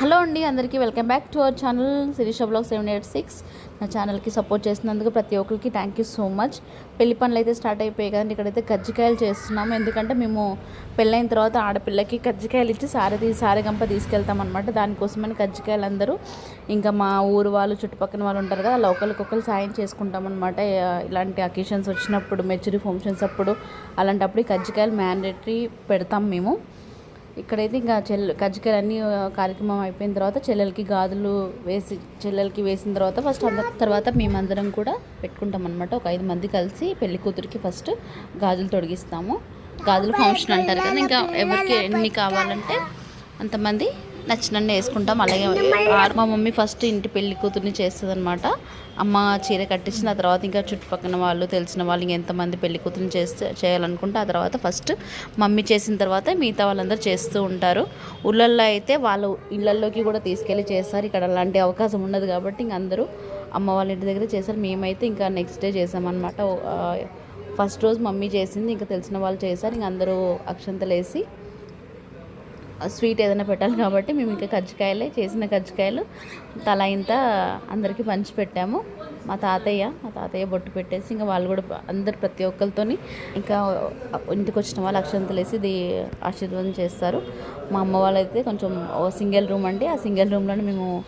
Hello అండి అందరికీ welcome back to our channel Sirisha blog seven eight six. నా ఛానల్కి సపోర్ట్ చేసినందుకు ప్రతి ఒక్కరికి థ్యాంక్ యూ సో మచ్ పెళ్ళి పనులు అయితే స్టార్ట్ అయిపోయాయి కదండి ఇక్కడైతే కజ్జికాయలు చేస్తున్నాము. ఎందుకంటే మేము పెళ్ళైన తర్వాత ఆడపిల్లకి కజ్జికాయలు ఇచ్చి సారె సారెగంప తీసుకెళ్తాం అనమాట దానికోసమని కజ్జికాయలు అందరూ ఇంకా మా ఊరు వాళ్ళు చుట్టుపక్కల వాళ్ళు ఉంటారు కదా అలా ఒకరికొకరు సాయం చేసుకుంటాం అనమాట ఇలాంటి అకేషన్స్ వచ్చినప్పుడు మెచ్యూరి ఫంక్షన్స్ అప్పుడు అలాంటప్పుడు ఈ కజ్జికాయలు మ్యాండేటరీ పెడతాం మేము. ఇక్కడైతే ఇంకా చెల్లె కజ్జికాయలు అన్ని కార్యక్రమం అయిపోయిన తర్వాత చెల్లెలకి గాజులు వేసి చెల్లెలకి వేసిన తర్వాత ఫస్ట్ అందరి తర్వాత మేమందరం కూడా పెట్టుకుంటాం అనమాట ఒక ఐదు మంది కలిసి పెళ్ళి కూతురికి ఫస్ట్ గాజులు తొడిగిస్తాము. గాజులు ఫంక్షన్ అంటారు కదా ఇంకా ఎవరికి ఎన్ని కావాలంటే అంతమంది నచ్చినన్నీ వేసుకుంటాం. అలాగే మా మమ్మీ ఫస్ట్ ఇంటి పెళ్ళి కూతుర్ని చేస్తుంది అనమాట అమ్మ చీర కట్టించిన ఆ తర్వాత ఇంకా చుట్టుపక్కల వాళ్ళు తెలిసిన వాళ్ళు ఇంకా ఎంతమంది పెళ్ళి కూతుర్ని చేస్తే చేయాలనుకుంటే ఆ తర్వాత ఫస్ట్ మమ్మీ చేసిన తర్వాత మిగతా వాళ్ళందరూ చేస్తూ ఉంటారు. ఊళ్ళల్లో అయితే వాళ్ళు ఇళ్ళల్లోకి కూడా తీసుకెళ్ళి చేస్తారు. ఇక్కడ అలాంటి అవకాశం ఉండదు కాబట్టి ఇంక అందరూ అమ్మ వాళ్ళ ఇంటి దగ్గర చేస్తారు. మేమైతే ఇంకా నెక్స్ట్ డే చేసామన్నమాట. ఫస్ట్ రోజు మమ్మీ చేసింది. ఇంకా తెలిసిన వాళ్ళు చేశారు. ఇంక అందరూ అక్షంతలేసి స్వీట్ ఏదైనా పెట్టాలి కాబట్టి మేము ఇంకా కజ్జికాయలే చేసిన కజ్జికాయలు తల ఇంత అందరికీ పంచి పెట్టాము. మా తాతయ్య మా తాతయ్య బొట్టు పెట్టేసి ఇంకా వాళ్ళు కూడా అందరు ప్రతి ఒక్కరితోని ఇంకా ఇంటికి వచ్చిన వాళ్ళు అక్షంతలు వేసి ఇది ఆశీర్వాదం చేస్తారు. మా అమ్మ వాళ్ళైతే కొంచెం సింగిల్ రూమ్ అండి. ఆ సింగిల్ రూమ్లోనే మేము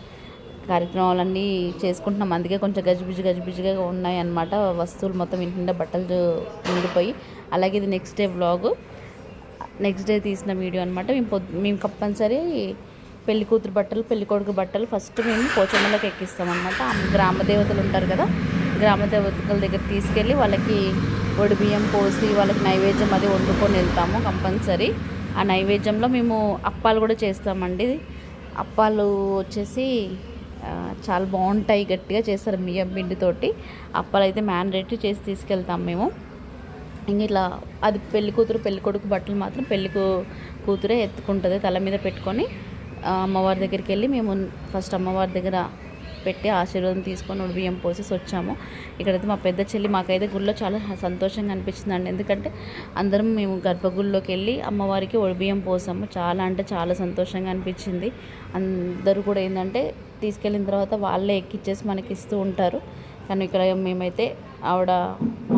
కార్యక్రమాలన్నీ చేసుకుంటున్నాం. అందుకే కొంచెం గజిబిజి గజిబిజిగా ఉన్నాయి అన్నమాట. వస్తువులు మొత్తం ఇంటి బట్టలు నిండిపోయి. అలాగే ఇది next day vlog. Next day తీసిన వీడియో అనమాట మేము పొద్దు మేము కంపల్సరీ పెళ్ళి కూతురు బట్టలు పెళ్ళి కొడుకు బట్టలు ఫస్ట్ మేము పోచమ్మలకు ఎక్కిస్తామన్నమాట గ్రామ దేవతలు ఉంటారు కదా గ్రామ దేవతల దగ్గర తీసుకెళ్ళి వాళ్ళకి ఒడి బియ్యం పోసి వాళ్ళకి నైవేద్యం అది వండుకొని వెళ్తాము కంపల్సరీ. ఆ నైవేద్యంలో మేము అప్పాలు కూడా చేస్తామండి. అప్పాలు వచ్చేసి చాలా బాగుంటాయి గట్టిగా చేస్తారు బియ్యం పిండితోటి. అప్పాలు అయితే మ్యాండేటరీ చేసి తీసుకెళ్తాం మేము. ఇంక ఇట్లా అది పెళ్ళి కూతురు పెళ్ళి కొడుకు బట్టలు మాత్రం పెళ్ళి కూతురే ఎత్తుకుంటుంది తల మీద పెట్టుకొని. అమ్మవారి దగ్గరికి వెళ్ళి మేము ఫస్ట్ అమ్మవారి దగ్గర పెట్టి ఆశీర్వాదం తీసుకొని ఉడి బియ్యం పోసేసి వచ్చాము. ఇక్కడైతే మా పెద్ద చెల్లి మాకైతే గుళ్ళో చాలా సంతోషంగా అనిపించిందండి. ఎందుకంటే అందరం మేము గర్భగుడిలోకి వెళ్ళి అమ్మవారికి ఒడి బియ్యం పోసాము. చాలా అంటే చాలా సంతోషంగా అనిపించింది. అందరూ కూడా ఏంటంటే తీసుకెళ్ళిన తర్వాత వాళ్ళే ఎక్కిచ్చేసి మనకి ఇస్తూ ఉంటారు. కానీ ఇక్కడ మేమైతే ఆవిడ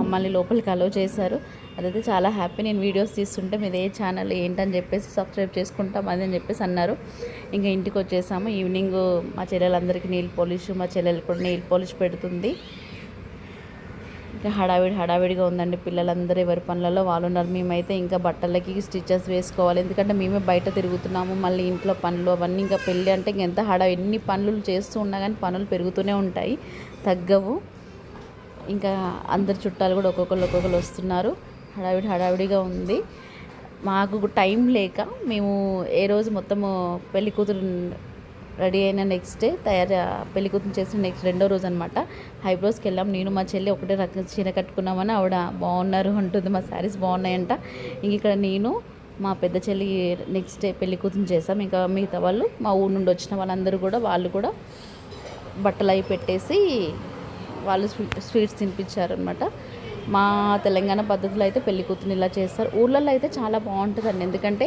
మమ్మల్ని లోపలికి అలో చేశారు. అదైతే చాలా హ్యాపీ నేను వీడియోస్ తీస్తుంటే మీద ఏ ఛానల్ ఏంటని చెప్పేసి సబ్స్క్రైబ్ చేసుకుంటాం అది అని చెప్పేసి అన్నారు. ఇంకా ఇంటికి వచ్చేసాము. ఈవినింగ్ మా చెల్లెలందరికీ నెయిల్ పాలిష్ మా చెల్లెలు కూడా నెయిల్ పాలిష్ పెడుతుంది. ఇంకా హడావిడి హడావిడిగా ఉందండి పిల్లలందరూ ఎవరి పనులలో వాళ్ళు ఉన్నారు. మేమైతే ఇంకా బట్టలకి స్టిచెస్ వేసుకోవాలి. ఎందుకంటే మేమే బయట తిరుగుతున్నాము. మళ్ళీ ఇంట్లో పనులు అవన్నీ ఇంకా పెళ్ళి అంటే ఇంకా ఎంత హడా ఎన్ని పనులు చేస్తూ ఉన్నా కానీ పనులు పెరుగుతూనే ఉంటాయి. తగ్గవు. ఇంకా అందరు చుట్టాలు కూడా ఒక్కొక్కరు ఒక్కొక్కరు వస్తున్నారు. హడావిడి హడావిడిగా ఉంది. మాకు టైం లేక మేము ఏ రోజు మొత్తము పెళ్ళి కూతురు రెడీ అయిన నెక్స్ట్ డే తయారు పెళ్ళి కూతురు చేసిన నెక్స్ట్ రెండో రోజు అనమాట హైబ్రోస్కి వెళ్ళాం. నేను మా చెల్లి ఒకటే రకం చీర కట్టుకున్నామని ఆవిడ బాగున్నారు అంటుంది. మా శారీస్ బాగున్నాయంట. ఇంక ఇక్కడ నేను మా పెద్ద చెల్లి నెక్స్ట్ డే పెళ్ళి కూతురు చేసాం. ఇంకా మిగతా వాళ్ళు మా ఊరు నుండి వచ్చిన వాళ్ళందరూ కూడా వాళ్ళు కూడా బట్టలు అవి పెట్టేసి వాళ్ళు స్వీట్స్ తినిపించారనమాట మా తెలంగాణ పద్ధతిలో అయితే పెళ్ళి కూతురు ఇలా చేస్తారు. ఊళ్ళల్లో అయితే చాలా బాగుంటుందండి. ఎందుకంటే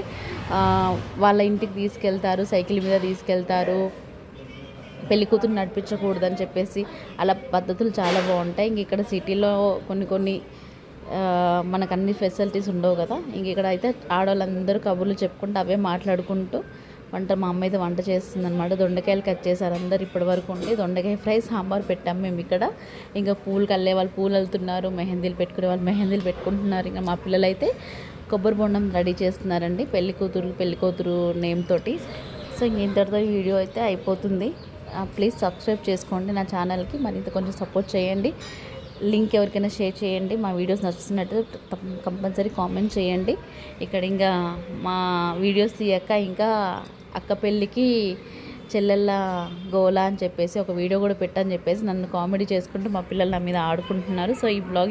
వాళ్ళ ఇంటికి తీసుకెళ్తారు సైకిల్ మీద తీసుకెళ్తారు. పెళ్ళి కూతురు నడిపించకూడదని చెప్పేసి అలా పద్ధతులు చాలా బాగుంటాయి. ఇంక ఇక్కడ సిటీలో కొన్ని కొన్ని మనకు అన్ని ఫెసిలిటీస్ ఉండవు కదా. ఇంక ఇక్కడ అయితే ఆడవాళ్ళందరూ కబుర్లు చెప్పుకుంటూ అవే మాట్లాడుకుంటూ వంట మా అమ్మ అయితే వంట చేస్తుందనమాట దొండకాయలు కట్ చేశారు. అందరు ఇప్పటి వరకు ఉండి దొండకాయ ఫ్రై సాంబార్ పెట్టాం మేము ఇక్కడ. ఇంకా పూలు కల్లే వాళ్ళు పూలు వెళ్తున్నారు మెహందీలు పెట్టుకునే వాళ్ళు మెహందీలు పెట్టుకుంటున్నారు. ఇంకా మా పిల్లలైతే కొబ్బరి బొండం రెడీ చేస్తున్నారండి పెళ్ళి కూతురు పెళ్ళి కూతురు నేమ్ తోటి. సో ఇంక ఇంతటితో ఈ వీడియో అయితే అయిపోతుంది. ప్లీజ్ సబ్స్క్రైబ్ చేసుకోండి నా ఛానల్కి. మరింత కొంచెం సపోర్ట్ చేయండి. లింక్ ఎవరికైనా షేర్ చేయండి మా వీడియోస్ నచ్చుతున్నట్టు కంపల్సరీ కామెంట్ చేయండి. ఇక్కడ ఇంకా మా వీడియోస్ తీయక ఇంకా అక్క పెళ్ళికి చెల్లెళ్ళ గోలా అని చెప్పేసి ఒక వీడియో కూడా పెట్టని చెప్పేసి నన్ను కామెడీ చేసుకుంటూ మా పిల్లలు నా మీద ఆడుకుంటున్నారు. సో ఈ బ్లాగ్